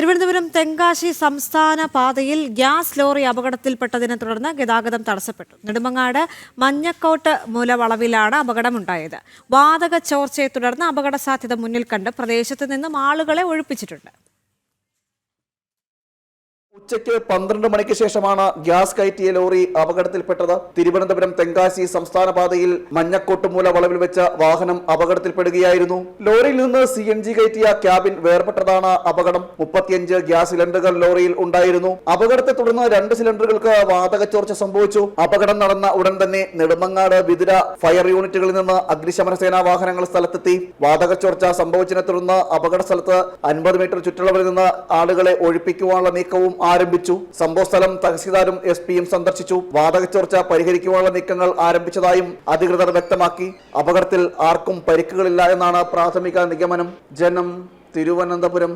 തിരുവനന്തപുരം തെങ്കാശി സംസ്ഥാന പാതയിൽ gas lorry അപകടത്തിൽപ്പെട്ടതിനെ തുടർന്ന് ഗതാഗതം തടസ്സപ്പെട്ടു. നെടുമങ്ങാട് മഞ്ഞക്കോട്ട് മൂലവളവിലാണ് അപകടമുണ്ടായത്. വാതക ചോർച്ചയെ തുടർന്ന് അപകട സാധ്യത മുന്നിൽ കണ്ട് പ്രദേശത്ത് നിന്നും ആളുകളെ ഒഴിപ്പിച്ചിട്ടുണ്ട്. ഉച്ചയ്ക്ക് പന്ത്രണ്ട് മണിക്ക് ശേഷമാണ് ഗ്യാസ് കയറ്റിയ ലോറി അപകടത്തിൽപ്പെട്ടത്. തിരുവനന്തപുരം തെങ്കാശി സംസ്ഥാന പാതയിൽ മഞ്ഞക്കോട്ടുമൂല വളവിൽ വെച്ച വാഹനം അപകടത്തിൽപ്പെടുകയായിരുന്നു. ലോറിയിൽ നിന്ന് സി എൻ ജി കയറ്റിയ ക്യാബിൻ വേർപെട്ടതാണ് അപകടം. മുപ്പത്തിയഞ്ച് ഗ്യാസ് സിലിണ്ടറുകൾ ലോറിയിൽ ഉണ്ടായിരുന്നു. അപകടത്തെ തുടർന്ന് രണ്ട് സിലിണ്ടറുകൾക്ക് വാതക ചോർച്ച സംഭവിച്ചു. അപകടം നടന്ന ഉടൻ തന്നെ നെടുമങ്ങാട് വിതുര ഫയർ യൂണിറ്റുകളിൽ നിന്ന് അഗ്നിശമന സേനാ വാഹനങ്ങൾ സ്ഥലത്തെത്തി. വാതക ചോർച്ച സംഭവിച്ചതിനെ തുടർന്ന് അപകട സ്ഥലത്ത് അൻപത് മീറ്റർ ചുറ്റളവിൽ നിന്ന് ആളുകളെ ഒഴിപ്പിക്കുവാനുള്ള നീക്കവും ആരംഭിച്ചു. സംഭവസ്ഥലം തഹസീൽദാരും എസ് പിയും സന്ദർശിച്ചു. വാതക ചോർച്ച പരിഹരിക്കുവാനുള്ള നീക്കങ്ങൾ ആരംഭിച്ചതായും അധികൃതർ വ്യക്തമാക്കി. അപകടത്തിൽ ആർക്കും പരിക്കുകളില്ല എന്നാണ് പ്രാഥമിക നിഗമനം. ജനം തിരുവനന്തപുരം